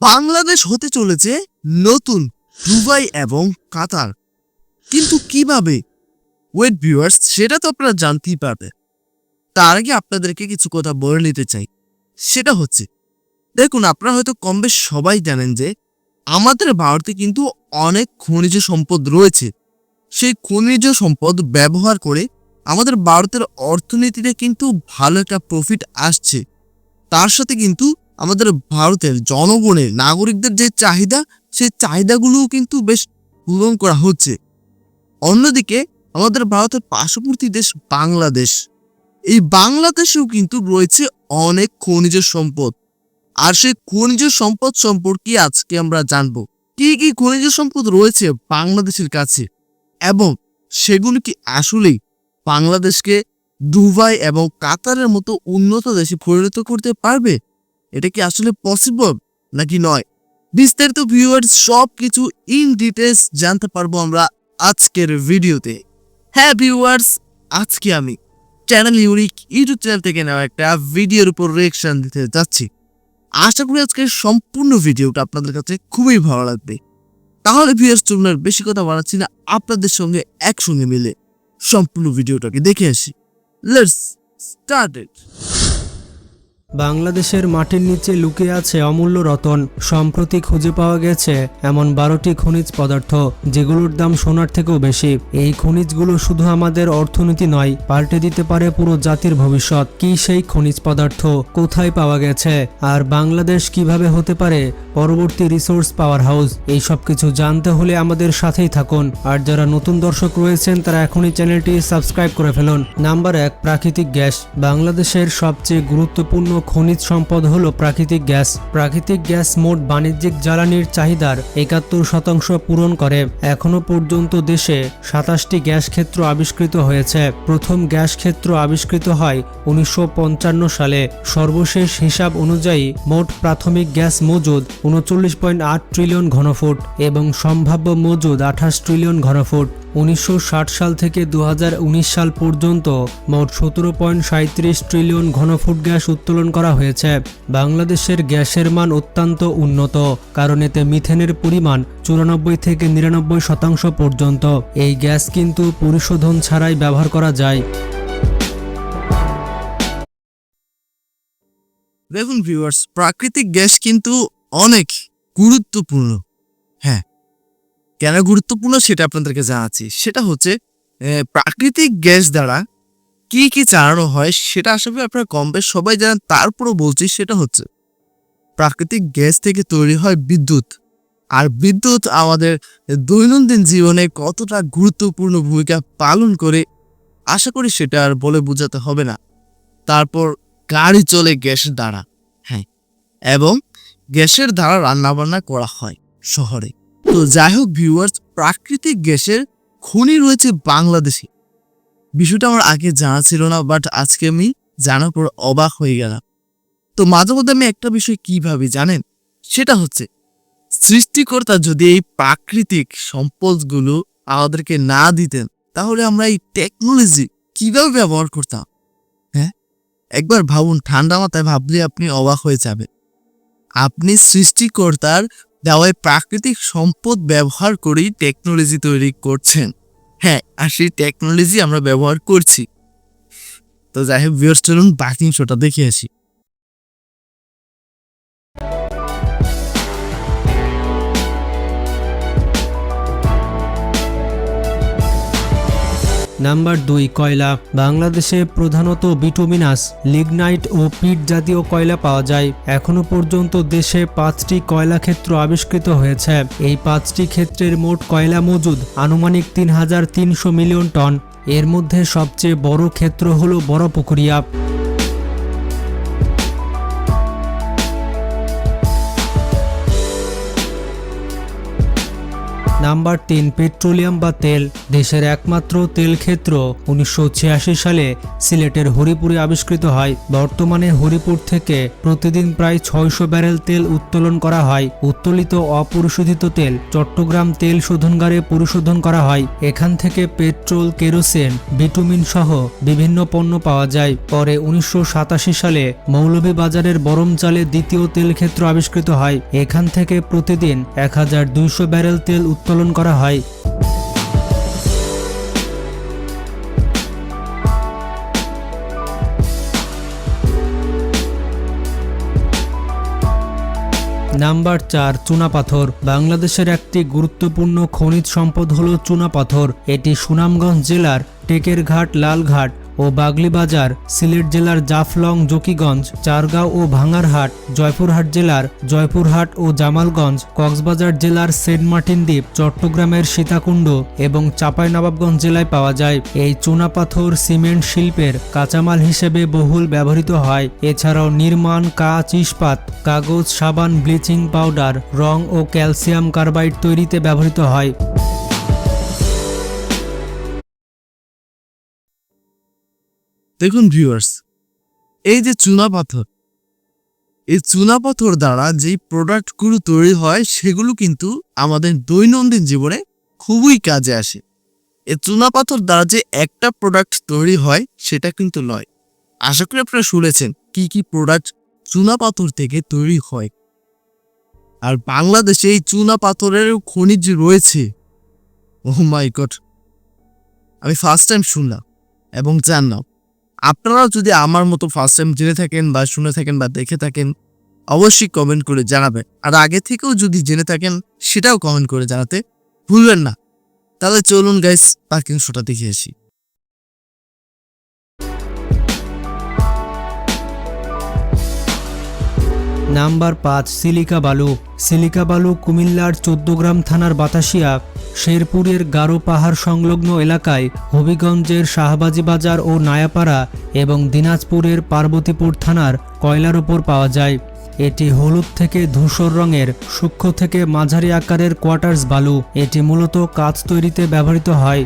বাংলাদেশ হতে চলেছে নতুন দুবাই এবং কাতার। কিন্তু কীভাবে? ওয়েট ভিউয়ার্স সেটা তো আপনারা জানতেই পারবে তার আগে আপনাদেরকে কিছু কথা বলে নিতে চাই। সেটা হচ্ছে, দেখুন, আপনারা হয়তো কম বেশ সবাই জানেন যে, আমাদের ভারতে কিন্তু অনেক খনিজ সম্পদ রয়েছে। সেই খনিজ সম্পদ ব্যবহার করে আমাদের ভারতের অর্থনীতিতে কিন্তু ভালো একটা প্রফিট আসছে। তার সাথে কিন্তু আমাদের ভারতের জনগণের নাগরিকদের যে চাহিদা সেই চাহিদাগুলোও কিন্তু বেশ পূরণ করা হচ্ছে। অন্যদিকে আমাদের ভারতের পার্শ্ববর্তী দেশ বাংলাদেশ। এই বাংলাদেশেও কিন্তু রয়েছে অনেক খনিজ সম্পদ। আর সেই খনিজ সম্পদ সম্পর্কে আজকে আমরা জানব। কি কি খনিজ সম্পদ রয়েছে বাংলাদেশের কাছে? এবং সেগুলো কি আসলেই বাংলাদেশকে দুবাই এবং কাতারের মতো উন্নত দেশে পরিণত করতে পারবে? এটা কি আসলে পসিবল নাকি নয়? বিস্তারিত ভিউয়ার্স সব কিছু ইন ডিটেলস জানতে পারব আমরা আজকের ভিডিওতে। হ্যাঁ ভিউয়ার্স আজকে আমি চ্যানেল ইউনিক ইউটিউব চ্যানেল থেকে নেওয়া একটা ভিডিওর উপর রিয়েকশন দিতে যাচ্ছি। আশা করি আজকের সম্পূর্ণ ভিডিওটা আপনাদের কাছে খুবই ভালো লাগবে। তাহলে ভিউয়ার্স চলুন বেশি কথা বানাচ্ছি না, আপনাদের সঙ্গে একসঙ্গে মিলে সম্পূর্ণ ভিডিওটাকে দেখে আসি। লেটস স্টার্ট ইট বাংলাদেশের মাটির নিচে লুকিয়ে আছে অমূল্য রতন। সম্প্রতি খুঁজে পাওয়া গেছে এমন বারোটি খনিজ পদার্থ, যেগুলোর দাম সোনার থেকেও বেশি। এই খনিজগুলো শুধু আমাদের অর্থনীতি নয়, পাল্টে দিতে পারে পুরো জাতির ভবিষ্যৎ। কি সেই খনিজ পদার্থ? কোথায় পাওয়া গেছে? আর বাংলাদেশ কীভাবে হতে পারে? পরবর্তী রিসোর্স পাওয়ার হাউস। এই সব কিছু জানতে হলে আমাদের সাথেই থাকুন। আর যারা নতুন দর্শক রয়েছেন, তারা এখনই চ্যানেলটি সাবস্ক্রাইব করে ফেলুন। নাম্বার এক, প্রাকৃতিক গ্যাস। বাংলাদেশের সবচেয়ে গুরুত্বপূর্ণ খনিজ সম্পদ হল প্রাকৃতিক গ্যাস। প্রাকৃতিক গ্যাস মোট বাণিজ্যিক জ্বালানির চাহিদার একাত্তর শতাংশ পূরণ করে। এখনও পর্যন্ত দেশে সাতাশটি গ্যাস ক্ষেত্র আবিষ্কৃত হয়েছে। প্রথম গ্যাস ক্ষেত্র আবিষ্কৃত হয় উনিশশো পঞ্চান্ন সালে। সর্বশেষ হিসাব অনুযায়ী মোট প্রাথমিক গ্যাস মজুদ উনচল্লিশ পয়েন্ট আট ট্রিলিয়ন ঘনফুট এবং সম্ভাব্য মজুদ আঠাশ ট্রিলিয়ন ঘনফুট। উনিশশো ষাট সাল থেকে দু হাজার উনিশ সাল পর্যন্ত মোট সতেরো পয়েন্ট সাঁত্রিশ ট্রিলিয়ন ঘনফুট গ্যাস উত্তোলন করা হয়েছে। বাংলাদেশের গ্যাসের মান অত্যন্ত উন্নত, কারণ এতে মিথেনের পরিমাণ চুরানব্বই থেকে নিরানব্বই শতাংশ পর্যন্ত। এই গ্যাস কিন্তু পরিশোধন ছাড়াই ব্যবহার করা যায়। দেখুন ভিউয়ার্স প্রাকৃতিক গ্যাস কিন্তু অনেক গুরুত্বপূর্ণ। হ্যাঁ কেন গুরুত্বপূর্ণ সেটা আপনাদেরকে জানাচ্ছি? সেটা হচ্ছে প্রাকৃতিক গ্যাস দ্বারা কি কি চালানো হয় সেটা আসলে আপনারা কম বেশ সবাই জানেন। তারপরও বলছি সেটা হচ্ছে, প্রাকৃতিক গ্যাস থেকে তৈরি হয় বিদ্যুৎ। আর বিদ্যুৎ আমাদের দৈনন্দিন জীবনে কতটা গুরুত্বপূর্ণ ভূমিকা পালন করে, আশা করি সেটা আর বলে বোঝাতে হবে না। তারপর গাড়ি চলে গ্যাসের দ্বারা হ্যাঁ এবং গ্যাসের দ্বারা রান্নাবান্না করা হয় শহরে। তো যাই হোক ভিউয়ার্স প্রাকৃতিক গ্যাসের খনি রয়েছে বাংলাদেশে। বিষয়টা আমার আগে জানা ছিল না বাট আজকে আমি জানার পর অবাক হয়ে গেলাম। তো মাঝে মধ্যে আমি একটা বিষয় কি ভাবি জানেন? সেটা হচ্ছে, সৃষ্টিকর্তা যদি এই প্রাকৃতিক সম্পদগুলো আমাদেরকে না দিতেন, তাহলে আমরা এই টেকনোলজি কীভাবে ব্যবহার করতাম? হ্যাঁ? একবার ভাবুন, ঠান্ডা মাথায় ভাবলে আপনি অবাক হয়ে যাবেন। আপনি সৃষ্টিকর্তার দেওয়ায় প্রাকৃতিক সম্পদ ব্যবহার করেই টেকনোলজি তৈরি করছেন। হ্যাঁ আর সেই টেকনোলজি আমরা ব্যবহার করছি। তো যাই হোক চলুন বাকি শোটা দেখে আসি। নাম্বার দুই, কয়লা। বাংলাদেশে প্রধানত বিটুমিনাস, লিগনাইট ও পিট জাতীয় কয়লা পাওয়া যায়। এখনও পর্যন্ত দেশে পাঁচটি কয়লা ক্ষেত্র আবিষ্কৃত হয়েছে। এই পাঁচটি ক্ষেত্রের মোট কয়লা মজুদ আনুমানিক তিন হাজার তিনশো মিলিয়ন টন। এর মধ্যে সবচেয়ে বড় ক্ষেত্র হল বড়পুকুরিয়া নাম্বার তিন পেট্রোলিয়াম বা তেল, দেশের একমাত্র তেল ক্ষেত্র। উনিশশো ছিয়াশি সালে সিলেটের হরিপুরে আবিষ্কৃত হয়। বর্তমানে হরিপুর থেকে প্রতিদিন প্রায় ছয়শো ব্যারেল তেল উত্তোলন করা হয়। উত্তোলিত অপরিশোধিত তেল, চট্টগ্রাম তেল শোধনগারে পরিশোধন করা হয়। এখান থেকে পেট্রোল, কেরোসিন বিটুমিন সহ বিভিন্ন পণ্য পাওয়া যায়। পরে উনিশশো সাতাশি সালে মৌলভীবাজারের বরমচালে দ্বিতীয় তেল ক্ষেত্র আবিষ্কৃত হয়। এখান থেকে প্রতিদিন এক হাজার দুইশো ব্যারেল তেল উত্তোলন করা হয়। নাম্বার চার চুনাপাথর বাংলাদেশের একটি গুরুত্বপূর্ণ খনিজ সম্পদ হল চুনাপাথর এটি সুনামগঞ্জ জেলার টেকেরঘাট, লালঘাট ও বাগলিবাজার, সিলেট জেলার জাফলং, জকিগঞ্জ, চারগাঁও ও ভাঙারহাট জয়পুরহাট জেলার জয়পুরহাট ও জামালগঞ্জ, কক্সবাজার জেলার সেন্ট মার্টিন দ্বীপ, চট্টগ্রামের সীতাকুণ্ড এবং চাঁপাইনবাবগঞ্জ জেলায় পাওয়া যায়। এই চুনাপাথর সিমেন্ট শিল্পের কাঁচামাল হিসেবে বহুল ব্যবহৃত হয়। এছাড়াও নির্মাণ, কাঁচ, ইস্পাত, কাগজ, সাবান, ব্লিচিং পাউডার, রং ও ক্যালসিয়াম কার্বাইড তৈরিতে ব্যবহৃত হয়। দেখুন ভিউয়ার্স এই যে চুনা পাথর, এই চুনা পাথর দ্বারা যেই প্রোডাক্টগুলো তৈরি হয়, সেগুলো কিন্তু আমাদের দৈনন্দিন জীবনে খুবই কাজে আসে। এই চুনা পাথর দ্বারা যে একটা প্রোডাক্ট তৈরি হয়, সেটা কিন্তু নয়। আশা করি আপনারা শুনেছেন কি কি প্রোডাক্ট চুনা পাথর থেকে তৈরি হয়। আর বাংলাদেশে এই চুনা পাথরের খনিজ রয়েছে। ও মাই গড আমি ফার্স্ট টাইম শুনলাম এবং জানলাম। আপনারাও যদি আমার মতো ফার্স্ট টাইম জেনে থাকেন বা শুনে থাকেন বা দেখে থাকেন, অবশ্যই কমেন্ট করে জানাবেন। আর আগে থেকেও যদি জেনে থাকেন, সেটাও কমেন্ট করে জানাতে ভুলবেন না। তাহলে চলুন গাইস পার্কিং শোটা দেখে আসি। নাম্বার পাঁচ, সিলিকা বালু। সিলিকা বালু কুমিল্লার চোদ্দগ্রাম থানার বাতাসিয়া শেরপুরের গারো পাহাড় সংলগ্ন এলাকায় হবিগঞ্জের শাহবাজি বাজার ও নায়াপাড়া এবং দিনাজপুরের পার্বতীপুর থানার কয়লার ওপর পাওয়া যায়। এটি হলুদ থেকে ধূসর রঙের, সূক্ষ্ম থেকে মাঝারি আকারের কোয়ার্টার্স বালু। এটি মূলত কাঁচ তৈরিতে ব্যবহৃত হয়।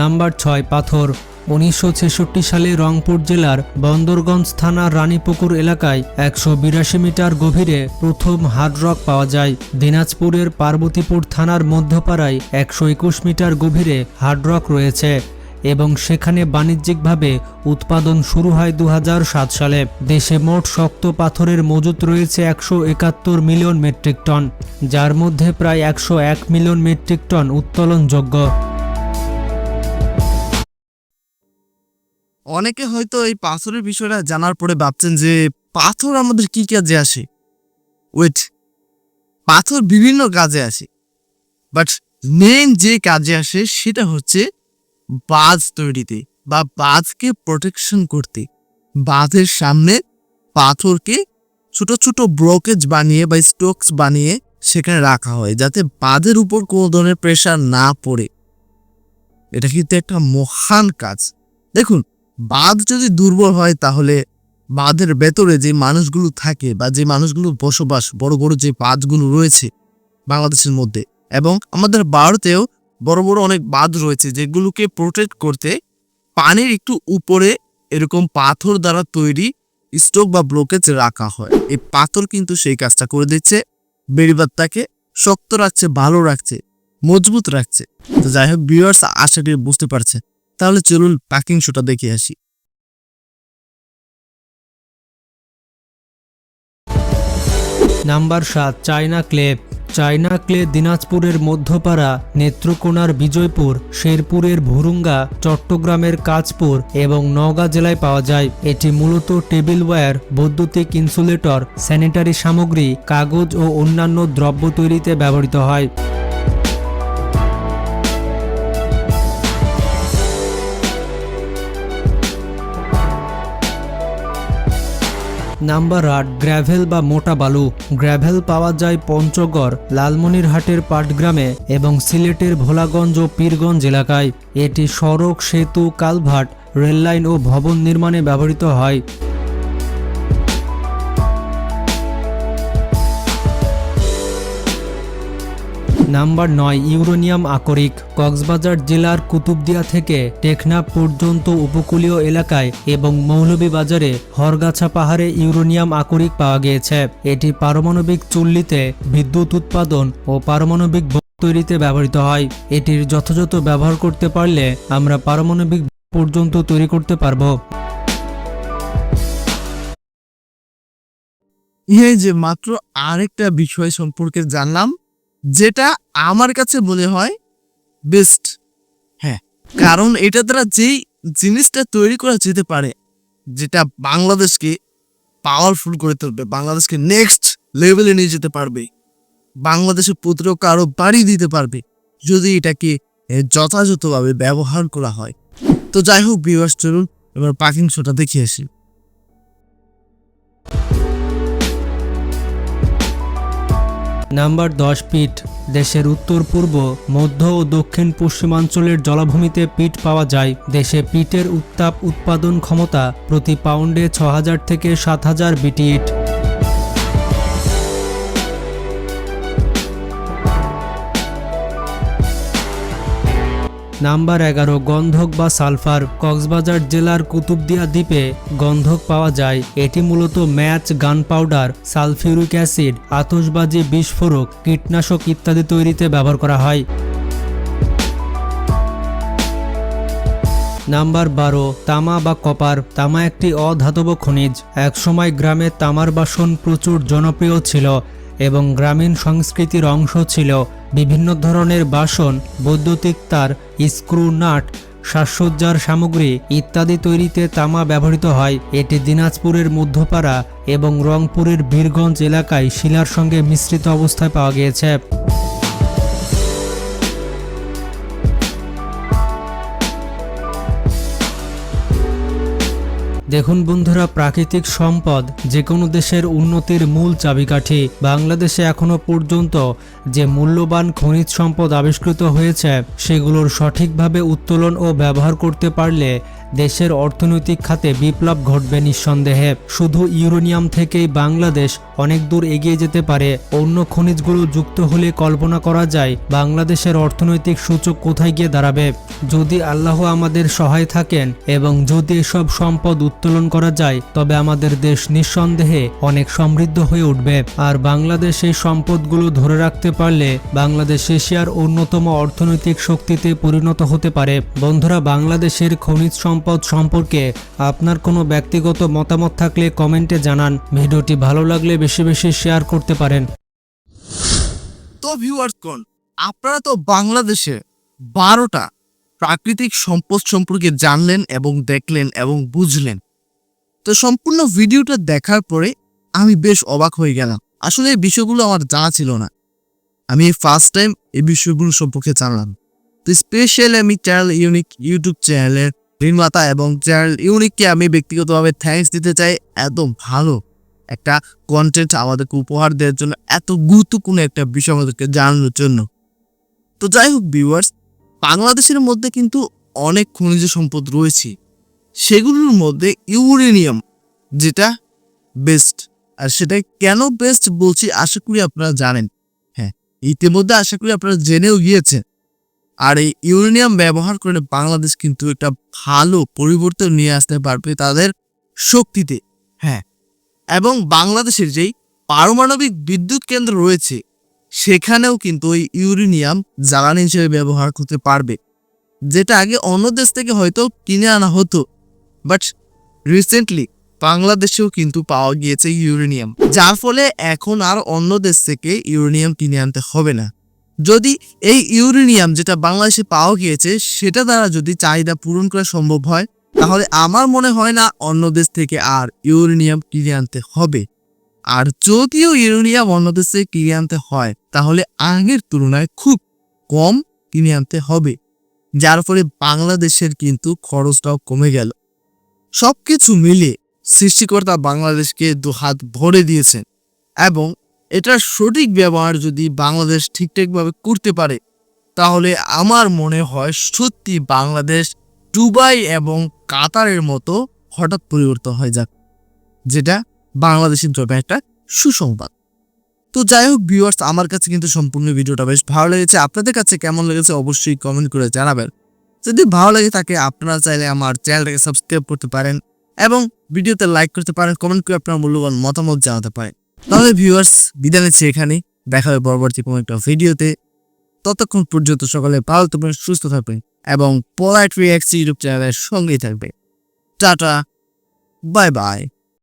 নাম্বার ছয়, পাথর। উনিশশো ছেষট্টি সালে রংপুর জেলার বন্দরগঞ্জ থানার রানীপুকুর এলাকায় একশো বিরাশি মিটার গভীরে প্রথম হার্ডরক পাওয়া যায়। দিনাজপুরের পার্বতীপুর থানার মধ্যপাড়ায় একশো একুশ মিটার গভীরে হার্ডরক রয়েছে এবং সেখানে বাণিজ্যিকভাবে উৎপাদন শুরু হয় দু হাজার সাত সালে। দেশে মোট শক্ত পাথরের মজুত রয়েছে একশো একাত্তর মিলিয়ন মেট্রিক টন, যার মধ্যে প্রায় একশো এক মিলিয়ন মেট্রিক টন উত্তোলনযোগ্য। অনেকে হয়তো এই পাথরের বিষয়টা জানার পরে ভাবছেন যে পাথর আমাদের কি কাজে আসে? ওয়েট পাথর বিভিন্ন কাজে আসে। বাট মেন যে কাজে আসে সেটা হচ্ছে বাজ তৈরিতে বা বাজকে প্রোটেকশন করতে। বাঁধের সামনে পাথরকে ছোট ছোট ব্লকেজ বানিয়ে বা স্টোকস বানিয়ে সেখানে রাখা হয় যাতে বাঁধের উপর কোনো ধরনের প্রেশার না পড়ে। এটা কিন্তু একটা মহান কাজ। দেখুন বাঁধ যদি দুর্বল হয় তাহলে বাঁধের ভেতরে যে মানুষগুলো থাকে বা যে মানুষগুলো বসবাস, বড় বড় যে বাঁধগুলো রয়েছে বাংলাদেশের মধ্যে এবং আমাদের ভারতেও বড় বড় অনেক বাঁধ রয়েছে যেগুলোকে প্রোটেক্ট করতে পানির একটু উপরে এরকম পাথর দ্বারা তৈরি স্টোক বা ব্লকেজ রাখা হয়। এই পাথর কিন্তু সেই কাজটা করে দিচ্ছে বেড়িবাদটাকে শক্ত রাখছে, ভালো রাখছে, মজবুত রাখছে। তো যাই হোক ভিউয়ার্স আশা করি বুঝতে পারছে তাহলে চলুন প্যাকিং শোটা দেখে আসি। নাম্বার সাত, চায়না ক্লে চায়না ক্লে দিনাজপুরের মধ্যপাড়া, নেত্রকোনার বিজয়পুর, শেরপুরের ভুরুঙ্গা, চট্টগ্রামের কাজপুর এবং নওগাঁ জেলায় পাওয়া যায়। এটি মূলত টেবিল ওয়্যার বৈদ্যুতিক ইনসুলেটর, স্যানিটারি সামগ্রী, কাগজ ও অন্যান্য দ্রব্য তৈরিতে ব্যবহৃত হয়। নাম্বার আট, গ্র্যাভেল বা মোটা বালু। গ্র্যাভেল পাওয়া যায় পঞ্চগড়, লালমনিরহাটের পাটগ্রামে এবং সিলেটের ভোলাগঞ্জ ও পীরগঞ্জ এলাকায়। এটি সড়ক, সেতু কালভাট রেললাইন ও ভবন নির্মাণে ব্যবহৃত হয়। নাম্বার নয় ইউরোনিয়াম আকরিক। কক্সবাজার জেলার কুতুবদিয়া থেকে টেকনাফ পর্যন্ত উপকূলীয় এলাকায় এবং মৌলভীবাজারে হরগাছা পাহাড়ে ইউরোনিয়াম আকরিক পাওয়া গিয়েছে। এটি পারমাণবিক চুল্লিতে বিদ্যুৎ উৎপাদন ও পারমাণবিক তৈরিতে ব্যবহৃত হয়। এটির যথাযথ ব্যবহার করতে পারলে আমরা পারমাণবিক পর্যন্ত তৈরি করতে পারব। এই যে মাত্র আরেকটা বিষয় সম্পর্কে জানলাম যেটা আমার কাছে মনে হয় বেস্ট হ্যাঁ। কারণ এটা দ্বারা যেই জিনিসটা তৈরি করা যেতে পারে যেটা বাংলাদেশকে পাওয়ারফুল করে তুলবে বাংলাদেশকে নেক্সট লেভেলে নিয়ে যেতে পারবে বাংলাদেশের প্রতিরক্ষা আরও বাড়িয়ে দিতে পারবে যদি এটাকে যথাযথভাবে ব্যবহার করা হয়। তো যাই হোক বিভাস চলুন এবার পাকিং শোটা দেখে আসি। নাম্বার দশ পিট। দেশের উত্তর, পূর্ব, মধ্য ও দক্ষিণ পশ্চিমাঞ্চলের জলাভূমিতে পিট পাওয়া যায়। দেশে পিটের উত্তাপ উৎপাদন ক্ষমতা প্রতি পাউন্ডে ছ হাজার থেকে সাত হাজার বিটিট নাম্বার এগারো, গন্ধক বা সালফার, কক্সবাজার জেলার কুতুবদিয়া দ্বীপে গন্ধক পাওয়া যায়। এটি মূলত ম্যাচ, গান পাউডার, সালফিউরিক অ্যাসিড আতসবাজি বিস্ফোরক, কীটনাশক ইত্যাদি তৈরিতে ব্যবহার করা হয়। নাম্বার বারো, তামা বা কপার। তামা একটি অধাতব খনিজ। একসময় গ্রামে তামার বাসন প্রচুর জনপ্রিয় ছিল। এবং গ্রামীণ সংস্কৃতির অংশ ছিল বিভিন্ন ধরনের বাসন, বৈদ্যুতিক তার, স্ক্রু নাট সাজসজ্জার সামগ্রী ইত্যাদি তৈরিতে তামা ব্যবহৃত হয়। এটি দিনাজপুরের মধ্যপাড়া এবং রংপুরের বীরগঞ্জ এলাকায় শিলার সঙ্গে মিশ্রিত অবস্থায় পাওয়া গিয়েছে। দেখুন বন্ধুরা, প্রাকৃতিক সম্পদ যে কোনো দেশের উন্নতির মূল চাবিকাঠি। বাংলাদেশে এখনও পর্যন্ত যে মূল্যবান খনিজ সম্পদ আবিষ্কৃত হয়েছে, সেগুলোর সঠিকভাবে উত্তোলন ও ব্যবহার করতে পারলে দেশের অর্থনৈতিক খাতে বিপ্লব ঘটবে নিঃসন্দেহে। শুধু ইউরেনিয়াম থেকেই বাংলাদেশ অনেক দূর এগিয়ে যেতে পারে। অন্য খনিজগুলো যুক্ত হলে কল্পনা করা যায়, বাংলাদেশের অর্থনৈতিক সূচক কোথায় গিয়ে দাঁড়াবে। যদি আল্লাহ আমাদের সহায় থাকেন এবং যদি এসব সম্পদ উত্তোলন করা যায়, তবে আমাদের দেশ নিঃসন্দেহে অনেক সমৃদ্ধ হয়ে উঠবে। আর বাংলাদেশ এই সম্পদগুলো ধরে রাখতে পারলে বাংলাদেশ এশিয়ার অন্যতম অর্থনৈতিক শক্তিতে পরিণত হতে পারে। বন্ধুরা, বাংলাদেশের খনিজ সম্পদ সম্পর্কে আপনার কোনো ব্যক্তিগত মতামত থাকলে কমেন্টে জানান। ভিডিওটি ভালো লাগলে বেশি বেশি শেয়ার করতে পারেন। তো ভিউয়ার্স, কোন? আপনারা তো বাংলাদেশে বারোটা প্রাকৃতিক সম্পদ সম্পর্কে জানলেন এবং দেখলেন এবং বুঝলেন। তো সম্পূর্ণ ভিডিওটা দেখার পরে আমি বেশ অবাক হয়ে গেলাম। আসলে এই বিষয়গুলো আমার জানা ছিল না। আমি ফার্স্ট টাইম এই বিষয়গুলো সম্পর্কে জানলাম। তো স্পেশাল আমি চ্যানেল ইউনিক ইউটিউব চ্যানেলের নির্মাতা এবং চ্যানেল ইউনিককে আমি ব্যক্তিগতভাবে থ্যাঙ্কস দিতে চাই, এত ভালো একটা কন্টেন্ট আমাদেরকে উপহার দেওয়ার জন্য, এত গুরুত্বপূর্ণ একটা বিষয় আমাদেরকে জানানোর জন্য। তো যাই হোক ভিউয়ার্স বাংলাদেশের মধ্যে কিন্তু অনেক খনিজ সম্পদ রয়েছে। সেগুলোর মধ্যে ইউরেনিয়াম যেটা বেস্ট আর সেটা কেন বেস্ট বলছি আশা করি আপনারা জানেন। হ্যাঁ ইতিমধ্যে আশা করি আপনারা জেনেও গিয়েছেন। আর এই ইউরেনিয়াম ব্যবহার করে বাংলাদেশ কিন্তু একটা ভালো পরিবর্তন নিয়ে আসতে পারবে তাদের শক্তিতে। হ্যাঁ এবং বাংলাদেশের যেই পারমাণবিক বিদ্যুৎ কেন্দ্র রয়েছে, সেখানেও কিন্তু ওই ইউরেনিয়াম জ্বালানি হিসেবে ব্যবহার করতে পারবে। যেটা আগে অন্য দেশ থেকে হয়তো কিনে আনা হতো বাট রিসেন্টলি বাংলাদেশেও কিন্তু পাওয়া গিয়েছে ইউরেনিয়াম, যার ফলে এখন আর অন্য দেশ থেকে ইউরেনিয়াম কিনে আনতে হবে না। যদি এই ইউরেনিয়াম যেটা বাংলাদেশে পাওয়া গিয়েছে, সেটা দ্বারা যদি চাহিদা পূরণ করা সম্ভব হয়, তাহলে আমার মনে হয় না অন্য দেশ থেকে আর ইউরেনিয়াম কিনে আনতে হবে। আর যদিও ইউরেনিয়াম অন্য দেশে কিনে আনতে হয়, তাহলে আগের তুলনায় খুব কম কিনে আনতে হবে। যার ফলে বাংলাদেশের কিন্তু খরচটাও কমে গেল। সবকিছু মিলে সৃষ্টিকর্তা বাংলাদেশকে দুহাত ভরে দিয়েছেন এবং এটার সঠিক ব্যবহার যদি বাংলাদেশ ঠিকঠাকভাবে করতে পারে, তাহলে আমার মনে হয় সত্যি বাংলাদেশ দুবাই এবং কাতারের মতো হঠাৎ পরিবর্তন হয়ে যাক, যেটা বাংলাদেশের জন্য একটা সুসংবাদ। তো যাই হোক ভিউয়ার্স আমার কাছে কিন্তু সম্পূর্ণ ভিডিওটা বেশ ভালো লেগেছে। আপনাদের কাছে কেমন লেগেছে অবশ্যই কমেন্ট করে জানাবেন। যদি ভালো লাগে থাকে, আপনারা চাইলে আমার চ্যানেলটাকে সাবস্ক্রাইব করতে পারেন এবং ভিডিওতে লাইক করতে পারেন কমেন্ট করে আপনার মূল্যবান মতামত জানাতে পারেন। তাহলে ভিউয়ার্স বিদায় নিচ্ছি এখানে দেখা হবে পরবর্তী কোনো একটা ভিডিওতে। ততক্ষণ পর্যন্ত সকলে ভালো থাকবেন, সুস্থ থাকবেন এবং পোলাইট রিয়াক্স ইউটিউব চ্যানেলের সঙ্গেই থাকবে টাটা বাই বাই